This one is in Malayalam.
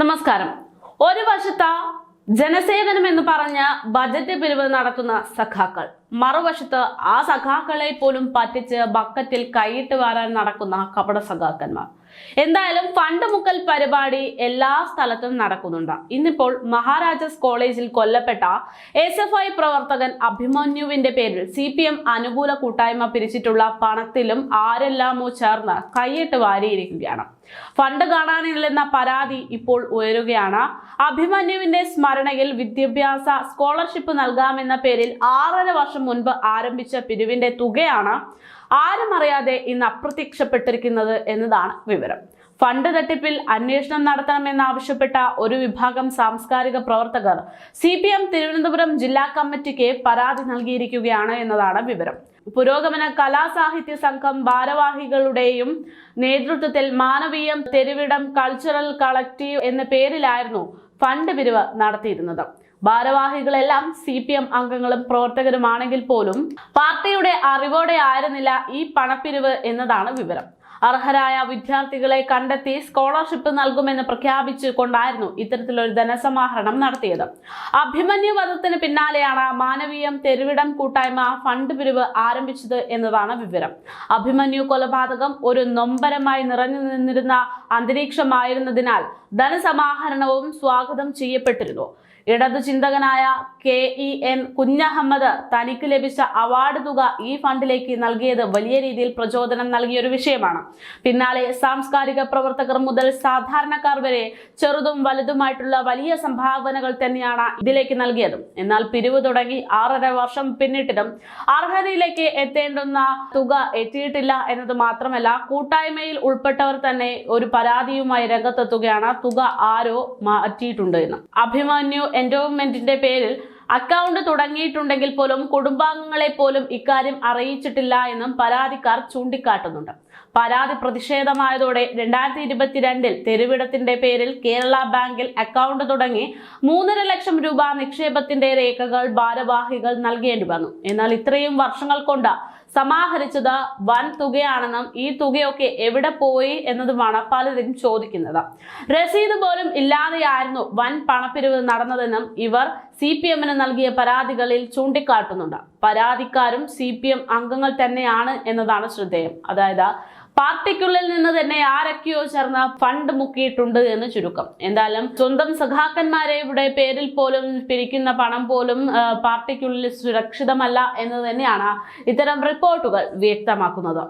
നമസ്കാരം. ഒരു വശത്ത് ജനസേവനം എന്ന് പറഞ്ഞ ബജറ്റ് പിരിവ് നടത്തുന്ന സഖാക്കൾ. മറുവശത്ത് ആ സഖാക്കളെ പോലും പറ്റിച്ച് ബക്കറ്റിൽ കൈയിട്ട് വാരാൻ നടക്കുന്ന കപട സഖാക്കന്മാർ. എന്തായാലും ഫണ്ട് മുക്കൽ പരിപാടി എല്ലാ സ്ഥലത്തും നടക്കുന്നുണ്ട്. ഇന്നിപ്പോൾ മഹാരാജാസ് കോളേജിൽ കൊല്ലപ്പെട്ട എസ് എഫ് ഐ പ്രവർത്തകൻ അഭിമന്യുവിന്റെ പേരിൽ സി പി എം അനുകൂല കൂട്ടായ്മ പിരിച്ചിട്ടുള്ള പണത്തിലും ആരെല്ലാമോ ചേർന്ന് കൈയിട്ട് വാരിയിരിക്കുകയാണ്. ഫണ്ട് കാണാനില്ലെന്ന പരാതി ഇപ്പോൾ ഉയരുകയാണ്. അഭിമന്യുവിന്റെ സ്മരണയിൽ വിദ്യാഭ്യാസ സ്കോളർഷിപ്പ് നൽകാമെന്ന പേരിൽ ആറര വർഷം മുൻപ് ആരംഭിച്ച പിരിവിന്റെ തുകയാണ് ആരും അറിയാതെ ഇന്ന് അപ്രത്യക്ഷപ്പെട്ടിരിക്കുന്നത് എന്നതാണ് വിവരം. ഫണ്ട് തട്ടിപ്പിൽ അന്വേഷണം നടത്തണമെന്നാവശ്യപ്പെട്ട ഒരു വിഭാഗം സാംസ്കാരിക പ്രവർത്തകർ സി പി എം തിരുവനന്തപുരം ജില്ലാ കമ്മിറ്റിക്ക് പരാതി നൽകിയിരിക്കുകയാണ് എന്നതാണ് വിവരം. പുരോഗമന കലാസാഹിത്യ സംഘം ഭാരവാഹികളുടെയും നേതൃത്വത്തിൽ മാനവീയം തെരുവിടം കൾച്ചറൽ കളക്റ്റീവ് എന്ന പേരിലായിരുന്നു ഫണ്ട് പിരിവ് നടത്തിയിരുന്നത്. ഭാരവാഹികളെല്ലാം സി പി എം അംഗങ്ങളും പ്രവർത്തകരുമാണെങ്കിൽ പോലും പാർട്ടിയുടെ അറിവോടെ ആയിരുന്നില്ല ഈ പണപ്പിരിവ് എന്നതാണ് വിവരം. അർഹരായ വിദ്യാർത്ഥികളെ കണ്ടെത്തി സ്കോളർഷിപ്പ് നൽകുമെന്ന് പ്രഖ്യാപിച്ചു കൊണ്ടായിരുന്നു ഇത്തരത്തിലൊരു ധനസമാഹരണം നടത്തിയത്. അഭിമന്യു വധത്തിന് പിന്നാലെയാണ് മാനവീയം തെരുവിടം കൂട്ടായ്മ ഫണ്ട് പിരിവ് ആരംഭിച്ചത് എന്നതാണ് വിവരം. അഭിമന്യു കൊലപാതകം ഒരു നൊമ്പരമായി നിറഞ്ഞു നിന്നിരുന്ന അന്തരീക്ഷമായിരുന്നതിനാൽ ധനസമാഹരണവും സ്വാഗതം ചെയ്യപ്പെട്ടിരുന്നു. ഇടതു ചിന്തകനായ കെ ഇ എൻ കുഞ്ഞഹമ്മദ് തനിക്ക് ലഭിച്ച അവാർഡ് തുക ഈ ഫണ്ടിലേക്ക് നൽകിയത് വലിയ രീതിയിൽ പ്രചോദനം നൽകിയ ഒരു വിഷയമാണ്. പിന്നാലെ സാംസ്കാരിക പ്രവർത്തകർ മുതൽ സാധാരണക്കാർ വരെ ചെറുതും വലുതുമായിട്ടുള്ള വലിയ സംഭാവനകൾ തന്നെയാണ് ഇതിലേക്ക് നൽകിയത്. എന്നാൽ പിരിവ് തുടങ്ങി ആറര വർഷം പിന്നിട്ടിട്ടും അർഹതയിലേക്ക് എത്തേണ്ടുന്ന തുക എത്തിയിട്ടില്ല എന്നത് മാത്രമല്ല കൂട്ടായ്മയിൽ ഉൾപ്പെട്ടവർ തന്നെ ഒരു പരാതിയുമായി രംഗത്തെത്തുകയാണ് തുക ആരോ മാറ്റിയിട്ടുണ്ട് എന്ന്. അഭിമന്യു എൻഡോവ്മെന്റിന്റെ പേരിൽ അക്കൗണ്ട് തുടങ്ങിയിട്ടുണ്ടെങ്കിൽ പോലും കുടുംബാംഗങ്ങളെ പോലും ഇക്കാര്യം അറിയിച്ചിട്ടില്ല എന്നും പരാതിക്കാർ ചൂണ്ടിക്കാട്ടുന്നുണ്ട്. പരാതി പ്രതിഷേധമായതോടെ രണ്ടായിരത്തി ഇരുപത്തിരണ്ടിൽ തെരുവിടത്തിന്റെ പേരിൽ കേരള ബാങ്കിൽ അക്കൗണ്ട് തുടങ്ങി മൂന്നര ലക്ഷം രൂപ നിക്ഷേപത്തിന്റെ രേഖകൾ ഭാരവാഹികൾ നൽകേണ്ടി വന്നു. എന്നാൽ ഇത്രയും വർഷങ്ങൾ കൊണ്ട് സമാഹരിച്ചത് വൻ തുകയാണെന്നും ഈ തുകയൊക്കെ എവിടെ പോയി എന്നതുമാണ് പലരും ചോദിക്കുന്നത്. രസീത് പോലും ഇല്ലാതെയായിരുന്നു വൻ പണപ്പിരിവ് നടന്നതെന്നും ഇവർ സി പി എമ്മിന് നൽകിയ പരാതികളിൽ ചൂണ്ടിക്കാട്ടുന്നുണ്ട്. പരാതിക്കാരും സി പി എം അംഗങ്ങൾ തന്നെയാണ് എന്നതാണ് ശ്രദ്ധേയം. അതായത് പാർട്ടിക്കുള്ളിൽ നിന്ന് തന്നെ ആരൊക്കെയോ ചേർന്ന ഫണ്ട് മുക്കിയിട്ടുണ്ട് എന്ന് ചുരുക്കം. എന്തായാലും സ്വന്തം സഖാക്കന്മാരുടെ പേരിൽ പോലും പിരിക്കുന്ന പണം പോലും പാർട്ടിക്കുള്ളിൽ സുരക്ഷിതമല്ല എന്ന് തന്നെയാണ് ഇത്തരം റിപ്പോർട്ടുകൾ വ്യക്തമാക്കുന്നത്.